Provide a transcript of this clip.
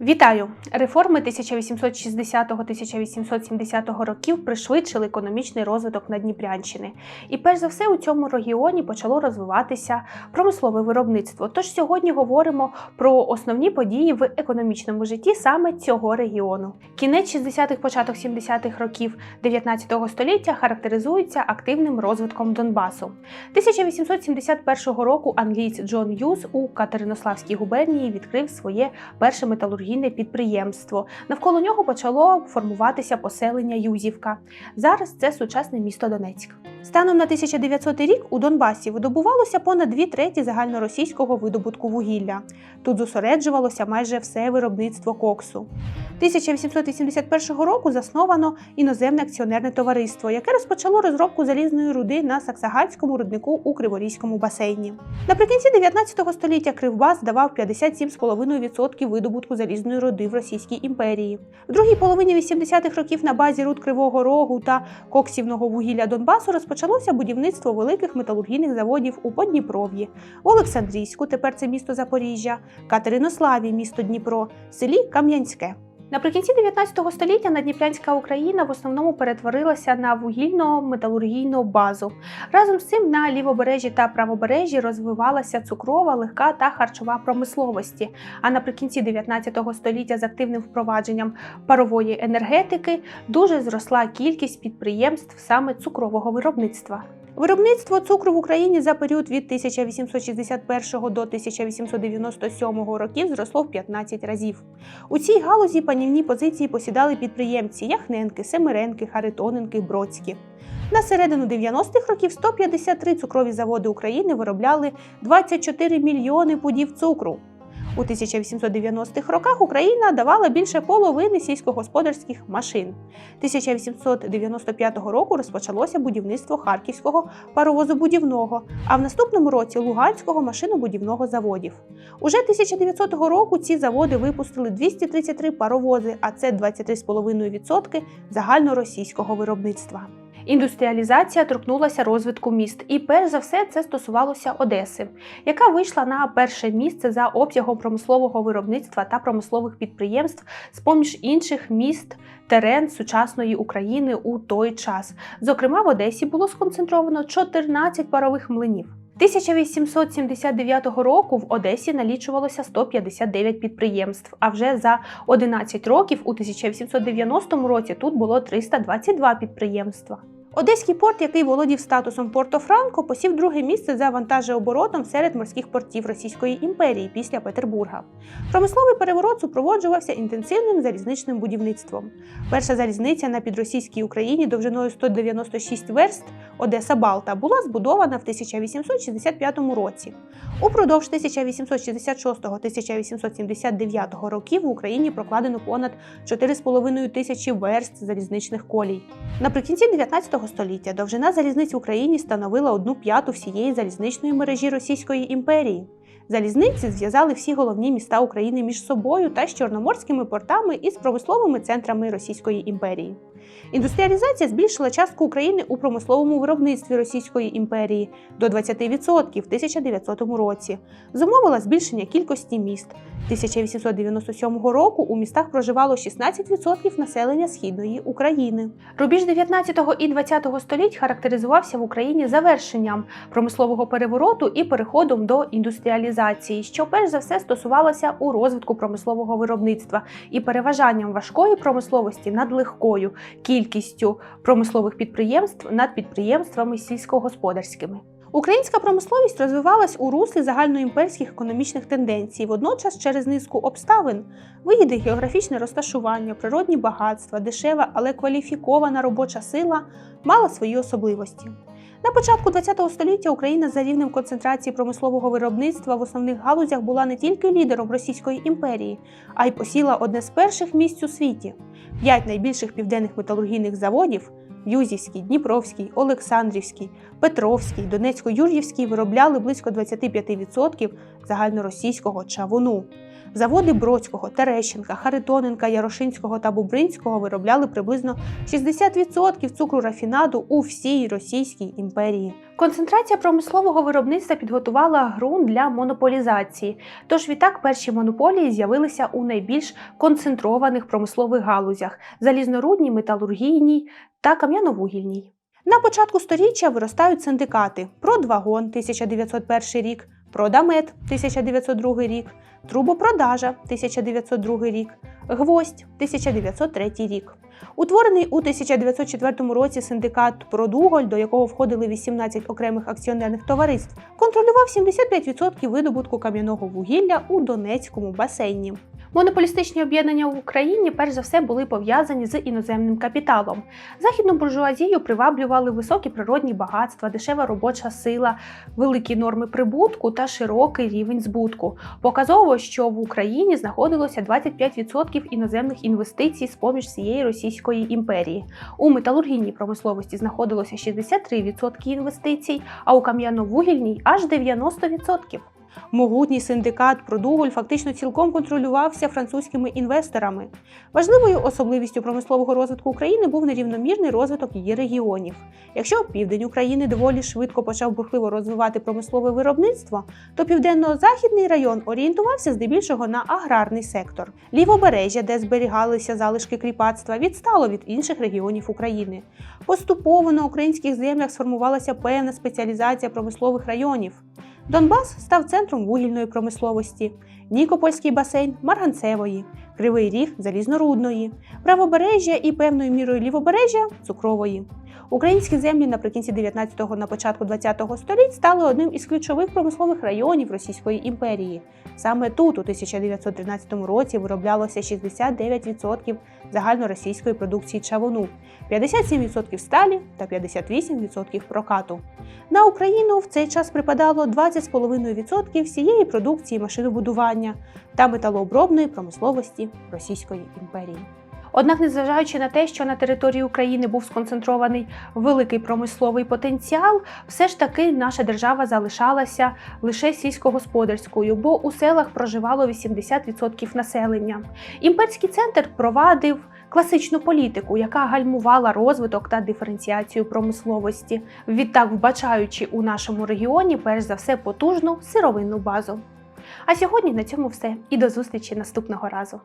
Вітаю! Реформи 1860-1870 років пришвидшили економічний розвиток Надніпрянщини. І перш за все у цьому регіоні почало розвиватися промислове виробництво. Тож сьогодні говоримо про основні події в економічному житті саме цього регіону. Кінець 60-х, початок 70-х років 19 століття характеризується активним розвитком Донбасу. 1871 року англієць Джон Юз у Катеринославській губернії відкрив своє перше металургійне підприємство. Навколо нього почало формуватися поселення Юзівка. Зараз це сучасне місто Донецьк. Станом на 1900 рік у Донбасі видобувалося понад дві треті загальноросійського видобутку вугілля. Тут зосереджувалося майже все виробництво коксу. 1881 року засновано іноземне акціонерне товариство, яке розпочало розробку залізної руди на Саксаганському руднику у Криворізькому басейні. Наприкінці 19 століття Кривбас давав 57,5% видобутку залізної руди в Російській імперії. В другій половині 80-х років на базі руд Кривого Рогу та коксівного вугілля Донбасу розпочалося будівництво великих металургійних заводів у Подніпров'ї, Олександрійську, тепер це місто Запоріжжя, Катеринославі, місто Дніпро, селі Кам'янське. Наприкінці 19 століття Надніпрянська Україна в основному перетворилася на вугільно-металургійну базу. Разом з цим на лівобережжі та правобережжі розвивалася цукрова, легка та харчова промисловості. А наприкінці 19 століття з активним впровадженням парової енергетики дуже зросла кількість підприємств саме цукрового виробництва. Виробництво цукру в Україні за період від 1861 до 1897 років зросло в 15 разів. У цій галузі панівні позиції посідали підприємці Яхненки, Семиренки, Харитоненки, Бродські. На середину 90-х років 153 цукрові заводи України виробляли 24 мільйони пудів цукру. У 1890-х роках Україна давала більше половини сільськогосподарських машин. 1895 року розпочалося будівництво Харківського паровозобудівного, а в наступному році Луганського машинобудівного заводів. Уже 1900 року ці заводи випустили 233 паровози, а це 23,5% загальноросійського виробництва. Індустріалізація торкнулася розвитку міст, і перш за все це стосувалося Одеси, яка вийшла на перше місце за обсягом промислового виробництва та промислових підприємств з поміж інших міст терен сучасної України у той час. Зокрема, в Одесі було сконцентровано 14 парових млинів. 1879 року в Одесі налічувалося 159 підприємств, а вже за 11 років у 1890 році тут було 322 підприємства. Одеський порт, який володів статусом Порто-Франко, посів друге місце за вантажеоборотом серед морських портів Російської імперії після Петербурга. Промисловий переворот супроводжувався інтенсивним залізничним будівництвом. Перша залізниця на підросійській Україні довжиною 196 верст Одеса Балта була збудована в 1865 році. Упродовж 1866-1879 років в Україні прокладено понад 4,5 тисячі верст залізничних колій. Наприкінці 19 століття довжина залізниць в Україні становила одну п'яту всієї залізничної мережі Російської імперії. Залізниці зв'язали всі головні міста України між собою та з чорноморськими портами і з промисловими центрами Російської імперії. Індустріалізація збільшила частку України у промисловому виробництві Російської імперії до 20% в 1900 році, зумовила збільшення кількості міст. 1897 року у містах проживало 16% населення східної України. Рубіж 19 і 20 століть характеризувався в Україні завершенням промислового перевороту і переходом до індустріалізації, що перш за все стосувалося у розвитку промислового виробництва і переважанням важкої промисловості над легкою кількістю промислових підприємств над підприємствами сільськогосподарськими. Українська промисловість розвивалась у руслі загальноімперських економічних тенденцій, водночас через низку обставин вигіди географічне розташування, природні багатства, дешева, але кваліфікована робоча сила мала свої особливості. На початку ХХ століття Україна за рівнем концентрації промислового виробництва в основних галузях була не тільки лідером Російської імперії, а й посіла одне з перших місць у світі. П'ять найбільших південних металургійних заводів Юзівський, Дніпровський, Олександрівський, Петровський, Донецько-Юр'ївський виробляли близько 25% загальноросійського чавуну. Заводи Бродського, Терещенка, Харитоненка, Ярошинського та Бубринського виробляли приблизно 60% цукру рафінаду у всій Російській імперії. Концентрація промислового виробництва підготувала ґрунт для монополізації. Тож відтак перші монополії з'явилися у найбільш концентрованих промислових галузях залізнорудній, металургійній та кам'яновугільній. На початку сторіччя виростають синдикати Продвагон 1901 рік, Продамет 1902 рік, Трубопродажа 1902 рік, Гвоздь 1903 рік. Утворений у 1904 році синдикат Продуголь, до якого входили 18 окремих акціонерних товариств, контролював 75% видобутку кам'яного вугілля у Донецькому басейні. Монополістичні об'єднання в Україні перш за все були пов'язані з іноземним капіталом. Західну буржуазію приваблювали високі природні багатства, дешева робоча сила, великі норми прибутку та широкий рівень збутку. Показово, що в Україні знаходилося 25% іноземних інвестицій з поміж всієї Російської імперії. У металургійній промисловості знаходилося 63% інвестицій, а у кам'яно-вугільній аж 90%. Могутній синдикат Продуголь фактично цілком контролювався французькими інвесторами. Важливою особливістю промислового розвитку України був нерівномірний розвиток її регіонів. Якщо південь України доволі швидко почав бурхливо розвивати промислове виробництво, то південно-західний район орієнтувався здебільшого на аграрний сектор. Лівобережжя, де зберігалися залишки кріпацтва, відстало від інших регіонів України. Поступово на українських землях сформувалася певна спеціалізація промислових районів. Донбас став центром вугільної промисловості, Нікопольський басейн марганцевої, Кривий Ріг залізнорудної, правобережжя і певною мірою лівобережжя цукрової. Українські землі наприкінці 19-го на початку 20-го століть стали одним із ключових промислових районів Російської імперії. Саме тут, у 1913 році, вироблялося 69% загальноросійської продукції чавуну, 57% сталі та 58% прокату. На Україну в цей час припадало 20,5% всієї продукції машинобудування та металообробної промисловості Російської імперії. Однак, незважаючи на те, що на території України був сконцентрований великий промисловий потенціал, все ж таки наша держава залишалася лише сільськогосподарською, бо у селах проживало 80% населення. Імперський центр провадив класичну політику, яка гальмувала розвиток та диференціацію промисловості, відтак вбачаючи у нашому регіоні перш за все потужну сировинну базу. А сьогодні на цьому все і до зустрічі наступного разу.